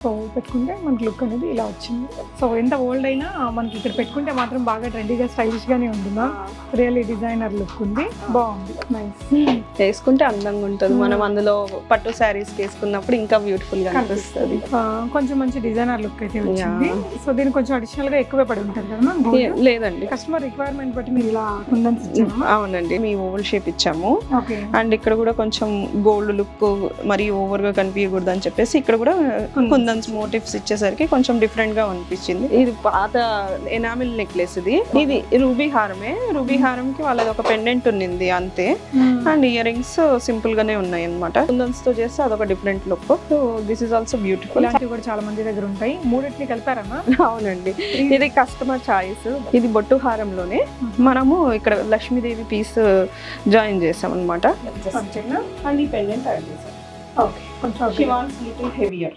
So పెట్టుకుంటే మనకి look అనేది ఇలా వచ్చింది. సో ఎంత ఓల్డ్ అయినా మనకి ఇక్కడ పెట్టుకుంటే మాత్రం బాగా ట్రెండీగా స్టైలిష్ గానే ఉంది మ్యామ్. రియల్లీ డిజైనర్ లుక్ ఉంది. బాగుంది. నైస్ వేసుకుంటే అందంగా ఉంటుంది. మనం అందులో పట్టు శారీస్ వేసుకున్నప్పుడు ఇంకా బ్యూటిఫుల్గా అనిపిస్తుంది. కొంచెం మంచి డిజైనర్ లుక్ అయితే వచ్చింది. సో దీనికి కొంచెం అడిషనల్గా ఎక్కువ పడి ఉంటుంది కదా లేదండి. కస్టమర్ రిక్వైర్మెంట్ బట్టి మీరు ఇలా కుందన్స్ ఇచ్చామా అవునండి. మీ ఓవల్ షేప్ ఇచ్చాము. అండ్ ఇక్కడ కూడా కొంచెం గోల్డ్ లుక్ మరి ఓవర్గా కనిపించకూడదు అని చెప్పేసి ఇక్కడ కూడా కుందన్స్ మోటివ్స్ ఇచ్చేసరికి కొంచెం డిఫరెంట్గా అనిపించింది. ఇది పాత ఎనామిల్ నెక్లెస్ ఇది. ఇది రూబీ హారమే. రూబీ హారం కి వాళ్ళది ఒక పెండెంట్ ఉన్నింది అంతే. అండ్ ఇయర్ రింగ్స్ సింపుల్ గానే ఉన్నాయి అనమాట కుందన్స్తో చేస్తే అదొక different look so this is also beautiful ఇలాంటివి కూడా చాలా మంది దగ్గర ఉంటాయి. మూడింటిని కలిపారమ్మా అవునండి. ఇది కస్టమర్ చాయిస్ ఇది బొట్టు హారంలోనే మనము ఇక్కడ లక్ష్మీదేవి పీస్ జాయిన్ చేసాం అనమాట అండ్ ఈ పెండెంట్ యాడ్ చేసాం ఓకే కొంచెం లిటిల్ హెవియర్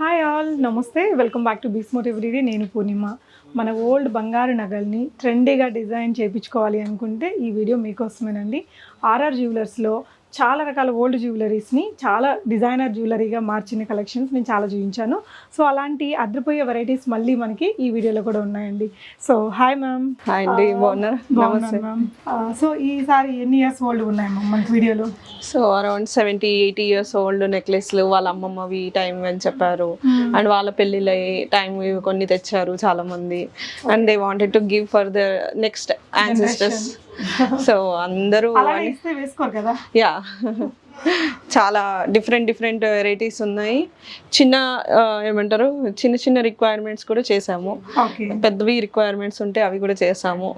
హాయ్ ఆల్ నమస్తే. Welcome back to bees motive నేను పూర్ణిమ. మన ఓల్డ్ బంగారు నగల్ని ట్రెండీగా డిజైన్ చేయించుకోవాలి అనుకుంటే ఈ వీడియో మీకోసమేనండి. ఆర్ఆర్ జ్యువెలర్స్లో చాలా రకాల ఓల్డ్ జ్యువెలరీస్ని చాలా డిజైనర్ జ్యువెలరీగా మార్చిన కలెక్షన్స్ నేను చాలా చూపించాను సో అలాంటి అద్రిపోయే వెరైటీస్ మళ్ళీ మనకి ఈ వీడియోలో కూడా ఉన్నాయండి. సో హాయ్ మ్యామ్ హాయ్ అండి బాగున్నారు నమస్తే. మ్యామ్ సో ఈసారి ఎన్ని ఇయర్స్ ఓల్డ్ ఉన్నాయి మ్యామ్ మనకి వీడియోలో? So around seventy eighty years old నెక్లెస్లు వాళ్ళ అమ్మమ్మవి టైం అని చెప్పారు. అండ్ వాళ్ళ పెళ్ళిళ్ళ టైం కొన్ని తెచ్చారు చాలా మంది and they wanted to give for the next ancestors so అందరూ యా చాలా డిఫరెంట్ డిఫరెంట్ వెరైటీస్ ఉన్నాయి. చిన్న ఏమంటారు? చిన్న చిన్న రిక్వైర్మెంట్స్ కూడా చేసాము. పెద్దవి రిక్వైర్మెంట్స్ ఉంటే అవి కూడా చేసాము.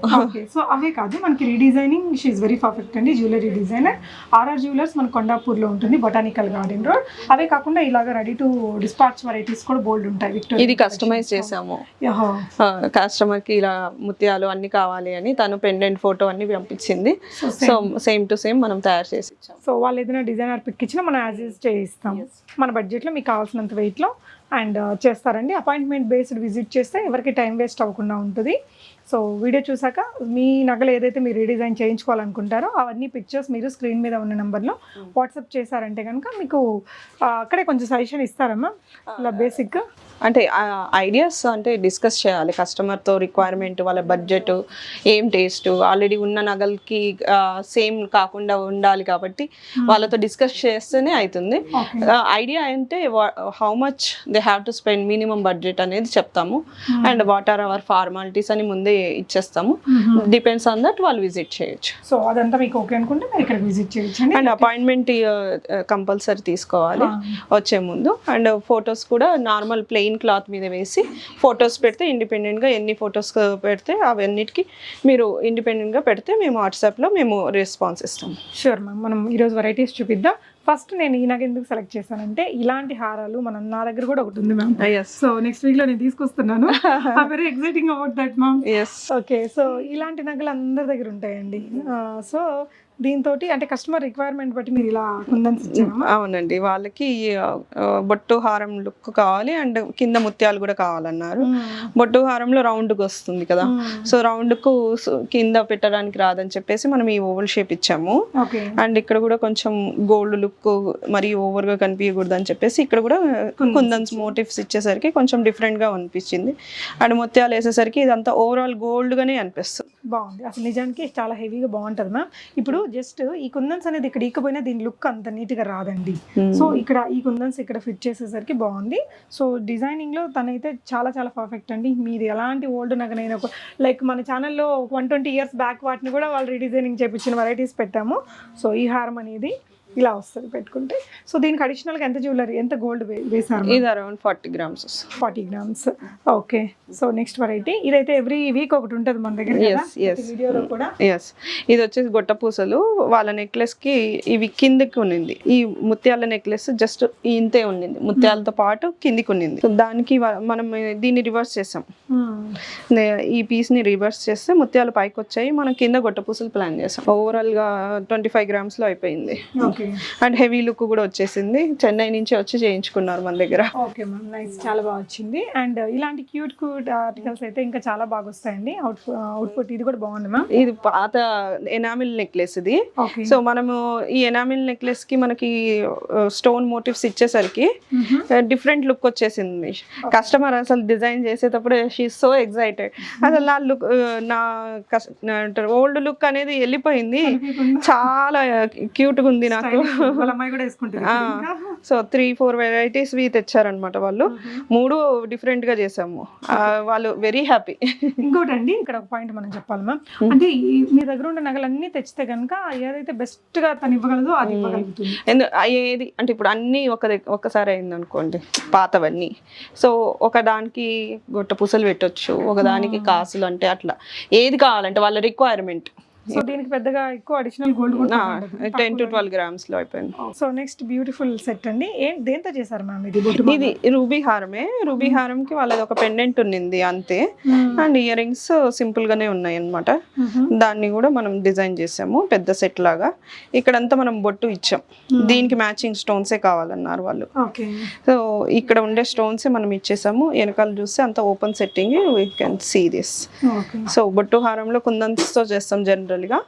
సో అవే కాదు మనకి రీడిజైనింగ్ షీఈ్ వెరీ పర్ఫెక్ట్ అండి జ్యువెలరీ డిజైనర్ ఆర్ఆర్ జ్యువెలర్స్ మన కొండాపూర్లో ఉంటుంది బొటానికల్ గార్డెన్ రోడ్ అవే కాకుండా ఇలాగ రెడీ టు డిస్పాచ్ వెరైటీస్ కూడా బోల్డ్ ఉంటాయి విక్టోరియా ఇది కస్టమైజ్ చేసాము. కస్టమర్కి ఇలా ముత్యాలు అన్ని కావాలి అని తను పెండెంట్ ఫోటో అన్ని పంపించింది. సో సేమ్ టు సేమ్ మనం తయారు చేసి సో వాళ్ళు ఏదైనా డిజైనర్ పిక్ ఇచ్చినా మనం యాజ్ యూజ్ చేయిస్తాం. మన బడ్జెట్లో మీకు కావాల్సినంత వెయిట్లో అండ్ చేస్తారండి. అపాయింట్మెంట్ బేస్డ్ విజిట్ చేస్తే ఎవరికి టైం వేస్ట్ అవ్వకుండా ఉంటుంది. సో వీడియో చూసాక మీ నగలు ఏదైతే మీరు రీడిజైన్ చేయించుకోవాలనుకుంటారో అవన్నీ పిక్చర్స్ మీరు స్క్రీన్ మీద ఉన్న నెంబర్లో వాట్సాప్ చేశారంటే కనుక మీకు అక్కడే కొంచెం సజెషన్ ఇస్తారమ్మా. ఇలా బేసిక్గా అంటే ఐడియాస్ అంటే డిస్కస్ చేయాలి. కస్టమర్తో రిక్వైర్మెంట్ వాళ్ళ బడ్జెట్ ఏం టేస్ట్ ఆల్రెడీ ఉన్న నగలకి సేమ్ కాకుండా ఉండాలి కాబట్టి వాళ్ళతో డిస్కస్ చేస్తేనే అవుతుంది ఐడియా అంటే how much they have to spend minimum budget అనేది చెప్తాము. And what are our formalities అని ముందే ఇచ్చేస్తాము. డిపెండ్స్ ఆన్ దట్ వాళ్ళు విజిట్ చేయొచ్చు. సో అదంతా మీకు ఓకే అనుకుంటే మీరు ఇక్కడ విజిట్ చేయొచ్చండి అండ్. అపాయింట్మెంట్ కంపల్సరీ తీసుకోవాలి. వచ్చే ముందు. అండ్ ఫొటోస్ కూడా నార్మల్ ప్లెయిన్ క్లాత్ మీద వేసి ఫొటోస్ పెడితే ఇండిపెండెంట్గా ఎన్ని ఫొటోస్ పెడితే అవన్నిటికి మీరు ఇండిపెండెంట్గా పెడితే మేము వాట్సాప్లో మేము రెస్పాన్స్ ఇస్తాం షూర్ మ్యామ్ మనం ఈరోజు వెరైటీస్ చూపిద్దాం. ఫస్ట్ నేను ఈ నగ ఎందుకు సెలెక్ట్ చేశానంటే ఇలాంటి హారాలు మనం నా దగ్గర కూడా ఒకటి ఉంది మ్యామ్. సో నెక్స్ట్ వీక్లో నేను తీసుకొస్తున్నాను. Very exciting about that ma'am okay so ఇలాంటి నగలు అందరి దగ్గర ఉంటాయండి. సో దీంతో అంటే కస్టమర్ రిక్వైర్మెంట్ బట్టి మీరు ఇలా కుందన్స్ అవునండి. వాళ్ళకి బొట్టు హారం లుక్ కావాలి అండ్ కింద ముత్యాలు కూడా కావాలన్నారు. బొట్టు హారంలో రౌండ్కి వస్తుంది కదా. సో రౌండ్కు కింద పెట్టడానికి రాదని చెప్పేసి మనం ఈ ఓవల్ షేప్ ఇచ్చాము. అండ్ ఇక్కడ కూడా కొంచెం గోల్డ్ లుక్ మరి ఓవర్గా కనిపించకూడదు అని చెప్పేసి ఇక్కడ కూడా కుందన్స్ మోటివ్స్ ఇచ్చేసరికి కొంచెం డిఫరెంట్గా అనిపించింది. అండ్ ముత్యాలు వేసేసరికి ఇదంతా ఓవరాల్ గోల్డ్ గానే అనిపిస్తుంది. బాగుంది. అసలు నిజానికి చాలా హెవీగా బాగుంటుంది మ్యామ్. ఇప్పుడు జస్ట్ ఈ కుందన్స్ అనేది ఇక్కడ ఈకపోయినా దీని లుక్ అంత నీట్గా రాదండి సో ఇక్కడ ఈ కుందన్స్ ఇక్కడ ఫిట్ చేసేసరికి బాగుంది. సో డిజైనింగ్లో తనైతే చాలా చాలా పర్ఫెక్ట్ అండి. మీరు ఎలాంటి ఓల్డ్ నగనైనా లైక్ మన ఛానల్లో వన్ ట్వంటీ ఇయర్స్ బ్యాక్ వాటిని కూడా వాళ్ళు రీడిజైనింగ్ చేపించిన వెరైటీస్ పెట్టాము. సో ఈ హారం అనేది ఇలా వస్తుంది పెట్టుకుంటే. సో దీనికి అడిషనల్గా ఎంత జ్యువెలరీ ఎంత గోల్డ్ వేసారు ఇది around forty grams forty grams okay so next variety ఇదైతే ఎవ్రీ వీక్ ఒకటి ఉంటుంది మన దగ్గర. వీడియోలో కూడా. ఎస్ ఇది వచ్చేసి గొట్ట పూసలు. వాళ్ళ నెక్లెస్కి ఇవి కిందకి ఉన్నింది. ఈ ముత్యాల నెక్లెస్ జస్ట్ ఇంతే ఉన్నింది. ముత్యాలతో పాటు కిందికి ఉన్నింది. సో దానికి మనం దీన్ని రివర్స్ చేసాం Hmm. ఈ పీస్ని రివర్స్ చేస్తే ముత్యాలు పైకి వచ్చాయి మనం కింద గొట్ట పూసలు ప్లాన్ చేసాం ఓవరాల్గా ట్వంటీ ఫైవ్ గ్రామ్స్లో అయిపోయింది. ఓకే అండ్ హెవీ లుక్ కూడా వచ్చేసింది. చెన్నై నుంచి వచ్చి చేయించుకున్నారు మన దగ్గర. Okay ma'am nice. చాలా బాగా వచ్చింది. అండ్ ఇలాంటి క్యూట్ క్యూట్ ఆర్టికల్స్ అయితే ఇంకా చాలా బాగా వస్తాయండి. అవుట్ అవుట్పుట్ ఇది కూడా బాగుంది మ్యామ్. ఇది పాత ఎనామిల్ నెక్లెస్ ఇది. సో మనము ఈ ఎనామిల్ నెక్లెస్కి మనకి స్టోన్ మోటివ్స్ ఇచ్చేసరికి డిఫరెంట్ లుక్ వచ్చేసింది. కస్టమర్ అసలు డిజైన్ చేసేటప్పుడు షీ సో ఎక్సైటెడ్. అసలు నా లుక్ నా ఓల్డ్ లుక్ అనేది వెళ్ళిపోయింది. చాలా క్యూట్గా ఉంది నాకు. So three four varieties we తెచ్చారనమాట వాళ్ళు. మూడు డిఫరెంట్గా చేసాము వాళ్ళు వెరీ హ్యాపీ ఇంకోటి అండి ఇక్కడ ఒక పాయింట్ మనం చెప్పాలి మ్యామ్ అంటే మీ దగ్గర ఉన్న నగలన్నీ తెచ్చితే కనుక ఏదైతే బెస్ట్గా తను ఇవ్వగలదో అది ఇవ్వగలుగుతుంది. ఏది అంటే ఇప్పుడు అన్నీ ఒక ఒక్కసారి అయింది అనుకోండి పాతవన్నీ. సో ఒక దానికి గొట్ట పూసలు పెట్టొచ్చు ఒక దానికి కాసులు అంటే అట్లా. ఏది కావాలంటే వాళ్ళ రిక్వైర్మెంట్ సో దీనికి పెద్దగా ఎక్కువ అడిషనల్ గోల్డ్ కూడా టెన్ టు ట్వెల్వ్ గ్రామ్స్లో అయిపోయింది. సో నెక్స్ట్ బ్యూటిఫుల్ సెట్ అండి. ఏం దేంతో చేశారు మ్యామ్ ఇది? ఇది రూబీ హారమే. రూబీ హారంకి వాళ్ళది ఒక పెండెంట్ ఉన్నింది అంతే. Hmm. And earrings simple గానే ఉన్నాయి అన్నమాట మ్మ్. దాన్ని కూడా మనం డిజైన్ చేసాము పెద్ద సెట్ లాగా. ఇక్కడంతా మనం బొట్టు ఇచ్చాం. దీనికి మ్యాచింగ్ స్టోన్సే కావాలన్నారు వాళ్ళు. సో ఇక్కడ ఉండే స్టోన్స్ మనం ఇచ్చేసాము. వెనకాల చూస్తే అంత open setting we can see this so బొట్టు హారంలో కుందన్స్తో చేస్తాం జనరల్గా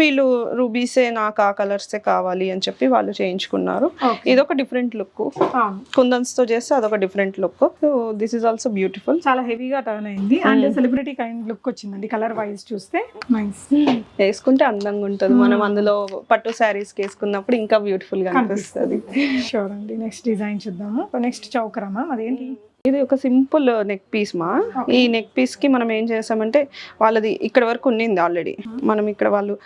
వీళ్ళు రూబీసే నాకు ఆ కలర్సే కావాలి అని చెప్పి వాళ్ళు చేయించుకున్నారు. ఇదొక డిఫరెంట్ లుక్ అవును. కుందన్స్తో చేస్తే అదొక different look so this is also beautiful చాలా హెవీగా టర్న్ అయింది. అండ్ సెలబ్రిటీ కైండ్ లుక్ వచ్చిందండి. కలర్ వైజ్ చూస్తే వేసుకుంటే అందంగా ఉంటుంది. మనం అందులో పట్టు శారీస్ వేసుకున్నప్పుడు ఇంకా బ్యూటిఫుల్గా అనిపిస్తుంది. షూర్ అండి. నెక్స్ట్ డిజైన్ చూద్దాము. నెక్స్ట్ చౌకరా మ్యామ్ అదేంటి ఇది ఒక సింపుల్ నెక్ పీస్ మా. ఈ నెక్ పీస్కి మనం ఏం చేసామంటే వాళ్ళది ఇక్కడ వరకు ఉన్నింది ఆల్రెడీ మనం ఇక్కడ వాళ్ళు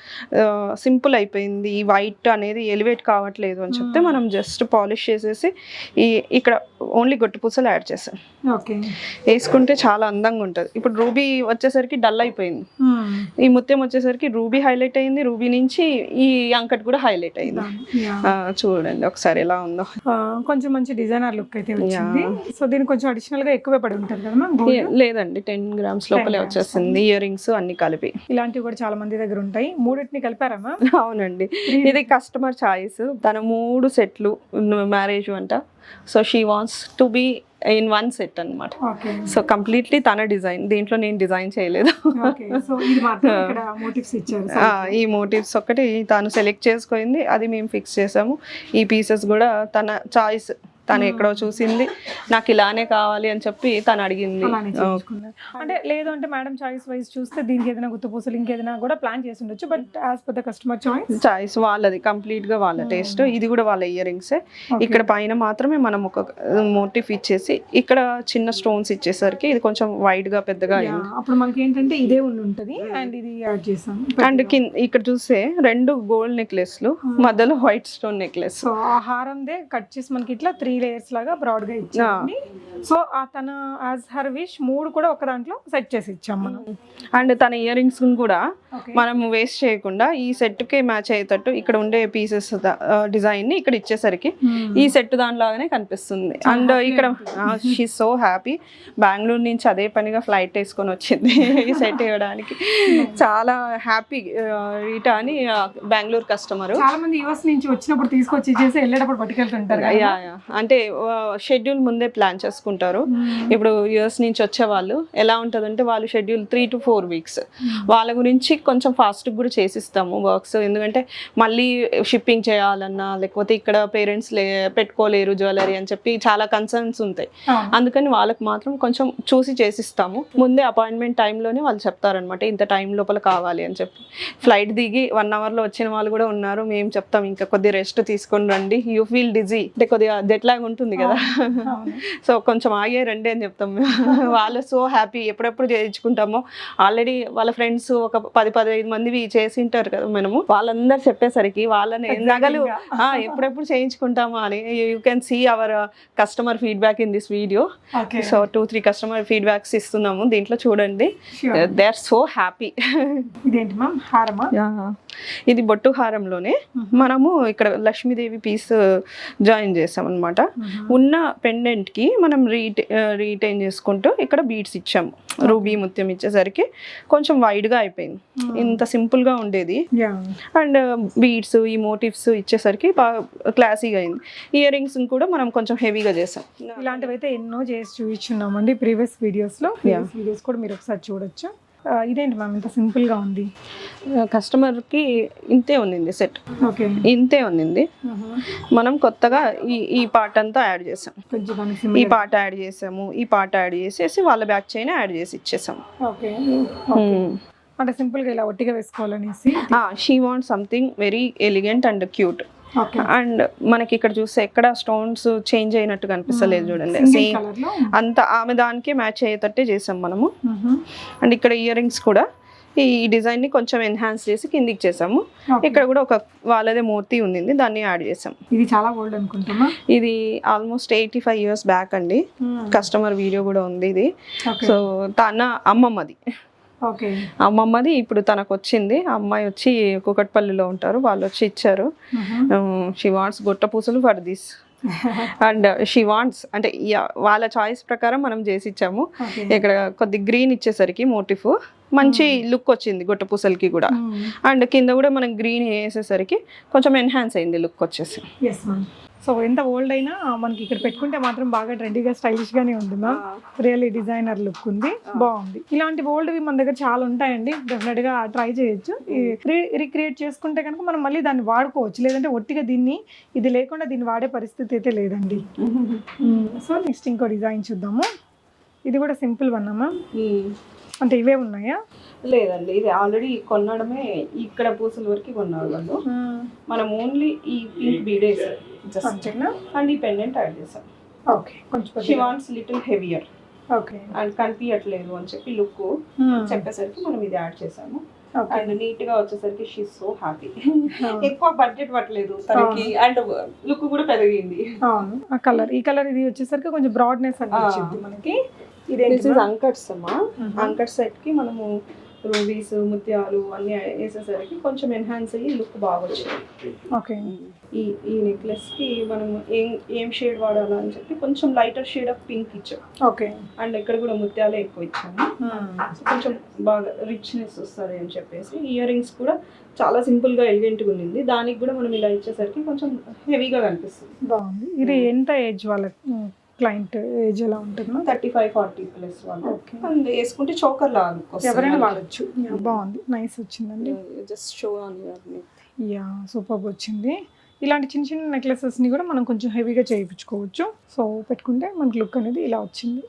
సింపుల్ అయిపోయింది. ఈ వైట్ అనేది ఎలివేట్ కావట్లేదు అని చెప్తే మనం జస్ట్ పాలిష్ చేసేసి ఈ ఇక్కడ ఓన్లీ గొట్టు పూసలు యాడ్ చేసాం. ఓకే. వేసుకుంటే చాలా అందంగా ఉంటుంది. ఇప్పుడు రూబీ వచ్చేసరికి డల్ అయిపోయింది. ఈ ముత్యం వచ్చేసరికి రూబీ హైలైట్ అయింది. రూబీ నుంచి ఈ అంకట్ కూడా హైలైట్ అయింది. చూడండి ఒకసారి ఎలా ఉందో. కొంచెం మంచి డిజైనర్ లుక్ అయితే వచ్చింది. సో దీనికి కొంచెం అడిషనల్గా ఎక్కువ పడి ఉంటుంది కదా మ్యామ్ లేదండి. టెన్ గ్రామ్స్ లోపలే వచ్చేసింది. ఇయర్ రింగ్స్ అన్ని కలిపి. ఇలాంటివి కూడా చాలా మంది దగ్గర ఉంటాయి. మూడింటిని కలిపారా మ్యామ్ అవునండి. ఇది కస్టమర్ చాయిస్ తన మూడు సెట్లు మ్యారేజ్ అంట. So she wants to be in one set అన్నమాట. ఓకే సో కంప్లీట్లీ తన డిజైన్ దీంట్లో నేను డిజైన్ చేయలేదు. ఈ మోటివ్స్ ఒక్కటి తాను సెలెక్ట్ చేసుకుంది. అది మేము ఫిక్స్ చేసాము. ఈ పీసెస్ కూడా తన చాయిస్ తను ఎక్కడో చూసింది. నాకు ఇలానే కావాలి అని చెప్పి తను అడిగింది. అంటే లేదు అంటే మేడం చాయిస్ వైజ్ చూస్తే దీనికి ఏదైనా గుర్తుపూసలు ఇంకేదైనా కూడా ప్లాన్ చేసి ఉండొచ్చు but as per the customer choice? Choice వాళ్ళది కంప్లీట్గా వాళ్ళ టేస్ట్. ఇది కూడా వాళ్ళ ఇయర్ రింగ్స్ ఇక్కడ పైన మాత్రమే మనం ఒక మోటివ్ ఇచ్చేసి ఇక్కడ చిన్న స్టోన్స్ ఇచ్చేసరికి ఇది కొంచెం వైడ్గా పెద్దగా అయింది. అప్పుడు మనకి ఏంటంటే ఇదే ఉండి ఉంటది అండ్ ఇది యాడ్ చేసాం. అండ్ కింద ఇక్కడ చూస్తే రెండు గోల్డ్ నెక్లెస్లు మధ్యలో వైట్ స్టోన్ నెక్లెస్. హారందే కట్ చేసి మనకి ఇట్లా త్రీ లేయర్స్ లాగా బ్రాడ్గా ఇచ్చామండి సో తన యాజ్ హర్ విష్ మూడు కూడా ఒక దాంట్లో సెట్ చేసి ఇచ్చాం మనం. అండ్ తన ఇయర్ రింగ్స్ కూడా. మనం వేస్ట్ చేయకుండా ఈ సెట్కి మ్యాచ్ అయ్యేటట్టు ఇక్కడ ఉండే పీసెస్ డిజైన్ని ఇక్కడ ఇచ్చేసరికి ఈ సెట్ దానిలాగానే కనిపిస్తుంది. అండ్ ఇక్కడ షీ సో హ్యాపీ బెంగళూరు నుంచి అదే పనిగా ఫ్లైట్ వేసుకొని వచ్చింది ఈ సెట్ ఇవ్వడానికి. చాలా హ్యాపీ రీటా అని బెంగళూరు కస్టమర్ చాలా మంది యుఎస్ నుంచి వచ్చినప్పుడు తీసుకొచ్చి చేసి వెళ్ళేటప్పుడు పట్టుకెళ్తుంటారు అంటే షెడ్యూల్ ముందే ప్లాన్ చేసుకుంటారు. ఇప్పుడు యుఎస్ నుంచి వచ్చే వాళ్ళు ఎలా ఉంటుందంటే వాళ్ళు schedule three to four weeks వాళ్ళ గురించి కొంచెం ఫాస్ట్ కూడా చేసిస్తాము వర్క్స్ ఎందుకంటే మళ్ళీ షిప్పింగ్ చేయాలన్నా లేకపోతే ఇక్కడ పేరెంట్స్ లే పెట్టుకోలేరు జ్యువెలరీ అని చెప్పి చాలా కన్సర్న్స్ ఉంటాయి. అందుకని వాళ్ళకి మాత్రం కొంచెం చూసి చేసిస్తాము. ముందే అపాయింట్మెంట్ టైంలోనే వాళ్ళు చెప్తారనమాట ఇంత టైం లోపల కావాలి అని చెప్పి. ఫ్లైట్ దిగి వన్ అవర్లో వచ్చిన వాళ్ళు కూడా ఉన్నారు. మేము చెప్తాం ఇంకా కొద్ది రెస్ట్ తీసుకొని రండి. యూ ఫీల్ డిజీ అంటే కొద్దిగా జెట్లాగా ఉంటుంది కదా. సో కొంచెం ఆగే రండి అని చెప్తాం. వాళ్ళు సో హ్యాపీ ఎప్పుడెప్పుడు చేయించుకుంటామో. ఆల్రెడీ వాళ్ళ ఫ్రెండ్స్ ఒక పది పదిహేను మంది చేసి ఉంటారు కదా మనము. వాళ్ళందరూ చెప్పేసరికి వాళ్ళని నగలు ఎప్పుడెప్పుడు చేయించుకుంటామా అని. You can see our customer feedback in this video so two three customer feedbacks ఇస్తున్నాము. దీంట్లో చూడండి. దే ఆర్ సో హ్యాపీ ఇదేంటి మ్యామ్ హారమా? ఇది బొట్టు హారంలోనే మనము ఇక్కడ లక్ష్మీదేవి పీస్ జాయిన్ చేసాం అనమాట ఉన్న పెండెంట్కి మనం రీటే రీటైన్ చేసుకుంటూ ఇక్కడ బీడ్స్ ఇచ్చాము రూబీ ముత్యం ఇచ్చేసరికి కొంచెం వైడ్గా అయిపోయింది ఇంత సింపుల్గా ఉండేది అండ్ బీడ్స్ ఈ మోటివ్స్ ఇచ్చేసరికి బాగా క్లాసీగా అయింది. ఇయర్ రింగ్స్ కూడా మనం కొంచెం హెవీగా చేసాం. ఇలాంటివి అయితే ఎన్నో చేసి చూపించున్నామండి ప్రీవియస్ వీడియోస్లో ప్రీవియస్ వీడియోస్ కూడా మీరు ఒకసారి చూడొచ్చు. ఇదేంటి మ్యామ్ ఇంత సింపుల్గా ఉంది? కస్టమర్కి ఇంతే ఉంది సెట్ ఓకే. ఇంతే ఉంది మనం కొత్తగా ఈ ఈ పార్ట్ అంతా యాడ్ చేసాం. ఈ. పార్ట్ యాడ్ చేసాము ఈ పార్ట్ యాడ్ చేసేసి వాళ్ళ బ్యాక్ చైన్ యాడ్ చేసి ఇచ్చేసాం. ఓకే. అంటే సింపుల్గా ఇలా ఒట్టిగా వేసుకోవాలనేసి. She want something very elegant and cute and మనకి ఇక్కడ చూస్తే ఎక్కడ స్టోన్స్ చేంజ్ అయినట్టు కనిపిస్తలేదు చూడండి. సేమ్ అంత ఆమె దానికే మ్యాచ్ అయ్యేటట్టే చేసాం మనము. అండ్ ఇక్కడ ఇయర్ రింగ్స్ కూడా ఈ డిజైన్ని కొంచెం ఎన్హాన్స్ చేసి కిందికి చేసాము. ఇక్కడ కూడా ఒక వాళ్ళదే మూర్తి ఉంది దాన్ని యాడ్ చేసాం. ఇది చాలా ఓల్డ్ అనుకుంటామా ఇది almost eighty five years back అండి కస్టమర్ వీడియో కూడా ఉంది ఇది. సో తన అమ్మమ్మది. అమ్మమ్మది ఇప్పుడు తనకు వచ్చింది అమ్మాయి వచ్చి కుకట్పల్లిలో ఉంటారు. వాళ్ళు వచ్చి ఇచ్చారు షీ వాంట్స్ గొట్ట పూసలు for this and she wants అంటే వాళ్ళ చాయిస్ ప్రకారం మనం చేసి ఇచ్చాము. ఇక్కడ కొద్ది గ్రీన్ ఇచ్చేసరికి మోటిఫ్. మంచి లుక్ వచ్చింది గొట్ట పూసలకి కూడా. అండ్ కింద కూడా మనం గ్రీన్ వేసేసరికి కొంచెం ఎన్హాన్స్ అయింది లుక్ వచ్చేసి. సో ఎంత ఓల్డ్ అయినా మనకి ఇక్కడ పెట్టుకుంటే మాత్రం బాగా ట్రెండీగా స్టైలిష్ గానే ఉంది మ్యామ్ రియల్లీ డిజైనర్ లుక్ ఉంది. బాగుంది. ఇలాంటి ఓల్డ్వి మన దగ్గర చాలా ఉంటాయండి. డెఫినెట్గా ట్రై చేయొచ్చు. రీక్రియేట్ చేసుకుంటే కనుక మనం మళ్ళీ దాన్ని వాడుకోవచ్చు. లేదంటే ఒట్టిగా దీన్ని ఇది లేకుండా దీన్ని వాడే పరిస్థితి అయితే లేదండి. సో నెక్స్ట్ ఇంకో డిజైన్ చూద్దాము. ఇది కూడా సింపుల్ వన్ మ్యామ్ అంటే ఇవే ఉన్నాయా? లేదండి ఇది ఆల్రెడీ కొనడమే ఇక్కడ పూసల వరకు కొన్నారు వాళ్ళు. మనం ఓన్లీ ఈ పింక్ బీడేస్ అండ్ ఈ పెండెంట్ యాడ్ చేసాం. ఓకే కొంచెం she wants little heavier okay. And కనిపించట్లేదు అని చెప్పి లుక్ చెప్పేసరికి మనం ఇది యాడ్ చేసాము. అండ్ నీట్గా వచ్చేసరికి షీ సో హ్యాపీ ఎక్కువ బడ్జెట్ పట్టలేదు తనకి. అండ్ లుక్ కూడా పెరిగింది. అవును. ఆ కలర్ ఈ కలర్ ఇది వచ్చేసరికి కొంచెం బ్రాడ్నెస్ అనిపించింది మనకి. దిస్ ఇదేంటి ఇస్ అంకట్స్ అమ్మా అంకట్ సెట్కి మనము రూబీస్ ముత్యాలు అన్ని వేసేసరికి కొంచెం ఎన్హాన్స్ అయ్యి లుక్ బాగా వచ్చింది ఓకే ఈ ఈ నెక్లెస్కి మనం ఏం ఏం షేడ్ వాడాలా అని చెప్పి కొంచెం లైటర్ షేడ్ ఆఫ్ పింక్ ఇచ్చాం. ఓకే అండ్ ఇక్కడ కూడా ముత్యాలే ఎక్కువ ఇచ్చాము సో కొంచెం బాగా రిచ్నెస్ వస్తుంది అని చెప్పేసి ఇయర్ రింగ్స్ కూడా చాలా సింపుల్గా ఎలిగెంట్గా ఉంది దానికి కూడా మనం ఇలా ఇచ్చేసరికి కొంచెం హెవీగా కనిపిస్తుంది. బాగుంది. ఇది ఎంత ఏజ్ వాళ్ళ క్లయింట్ ఏజ్ ఎలా ఉంటుందో? థర్టీ ఫైవ్ ఫార్టీ ప్లస్ వాళ్ళు. ఓకే అండ్ వేసుకుంటే చోకర్ లాగా ఎవరైనా వాడచ్చు. యా, బాగుంది. నైస్ వచ్చిందండి. జస్ట్ షో యా సూపర్ వచ్చింది. ఇలాంటి చిన్న చిన్న నెక్లెసెస్ని కూడా మనం కొంచెం హెవీగా చేయించుకోవచ్చు. సో పెట్టుకుంటే మనకి లుక్ అనేది ఇలా వచ్చింది.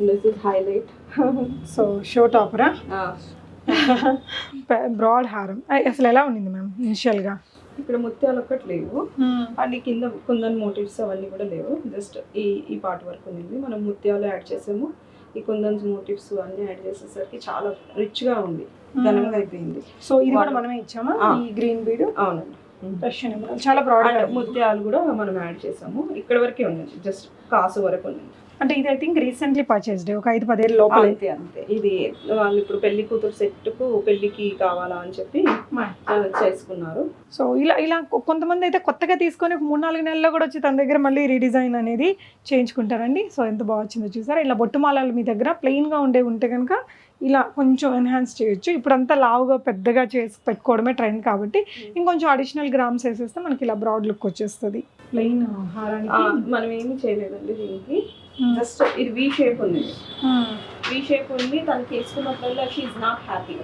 This is highlight so show టాపరా broad హారం అసలు ఎలా ఉండింది మ్యామ్ ఇనిషియల్గా ఇక్కడ ముత్యాలు ఒక్కటి లేవు. అండ్ కింద కుందన్ మోటివ్స్ అవన్నీ కూడా లేవు. జస్ట్ ఈ ఈ పార్ట్ వరకు ఉంది మనం ముత్యాలు యాడ్ చేసాము. ఈ కుందన్స్ మోటివ్స్ అన్ని యాడ్ చేసేసరికి చాలా రిచ్గా ఉంది. ఘనంగా అయిపోయింది. సో ఇది కూడా మనమే ఇచ్చామా. ఈ గ్రీన్ బీడ్? అవునండి. చాలా బ్రాడ్ ముత్యాలు కూడా మనం యాడ్ చేసాము. ఇక్కడ వరకే ఉంది జస్ట్ కాసు వరకు ఉంది అంటే ఇది ఐ థింక్ రీసెంట్లీ పర్చేస్డ్ ఒక ఐదు పదేళ్ళ లోపల. అంతే అంతే. ఇది వాళ్ళు ఇప్పుడు పెళ్ళి కూతురు సెట్కు పెళ్ళికి కావాలా అని చెప్పి చేసుకున్నారు. సో ఇలా ఇలా కొంతమంది అయితే కొత్తగా తీసుకొని మూడు నాలుగు నెలల్లో కూడా వచ్చి తన దగ్గర మళ్ళీ రీడిజైన్ అనేది చేయించుకుంటారండి. సో ఎంత బాగా వచ్చిందో చూసారా? ఇలా బొట్టుమాలలు మీ దగ్గర ప్లెయిన్గా ఉండే ఉంటే కనుక ఇలా కొంచెం ఎన్హాన్స్ చేయొచ్చు. ఇప్పుడంతా లావుగా పెద్దగా చేసి పెట్టుకోవడమే ట్రెండ్ కాబట్టి ఇంకొంచెం అడిషనల్ గ్రామ్స్ వేసేస్తే మనకి ఇలా బ్రాడ్ లుక్ వచ్చేస్తుంది. ప్లెయిన్ ఆ, హారానికి. మనం ఏమీ చేయలేదండి దీనికి. జస్ట్ ఇది వి షేప్ ఉంది. వి షేప్ ఉంది తనకి వేసుకున్నప్పుడల్లా షీఈ్ నాట్ హ్యాపీ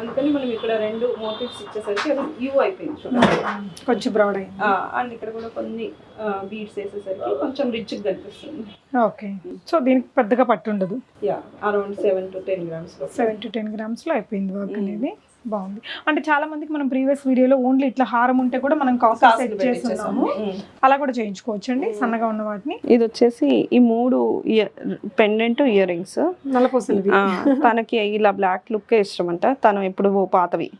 అందుకని మనం ఇక్కడ రెండు మోటివ్స్ ఇచ్చేసరికి అది యూ అయిపోయింది చూడండి. కొంచెం బ్రాడ్ అయింది. అండ్ ఇక్కడ కూడా కొన్ని బీడ్స్ వేసేసరికి కొంచెం రిచ్ కనిపిస్తుంది. ఓకే సో దీనికి పెద్దగా పట్టు ఉండదు yeah around seven to ten grams seven to ten గ్రామ్స్లో అయిపోయింది వర్క్ అనేది. బాగుంది. అంటే చాలా మందికి మనం ప్రీవియస్ వీడియోలో ఓన్లీ ఇట్లా హారం ఉంటే కూడా మనం కాస్ట్ సెట్ చేస్తున్నాము అలా కూడా చేయించుకోవచ్చు అండి సన్నగా ఉన్న వాటిని. ఇది వచ్చేసి ఈ మూడు ఇయర్ పెండెంట్ ఇయర్ రింగ్స్ నల్లపూసలు తనకి ఇలా బ్లాక్ లుక్ ఇష్టం అంట తను ఎప్పుడు పాతవి.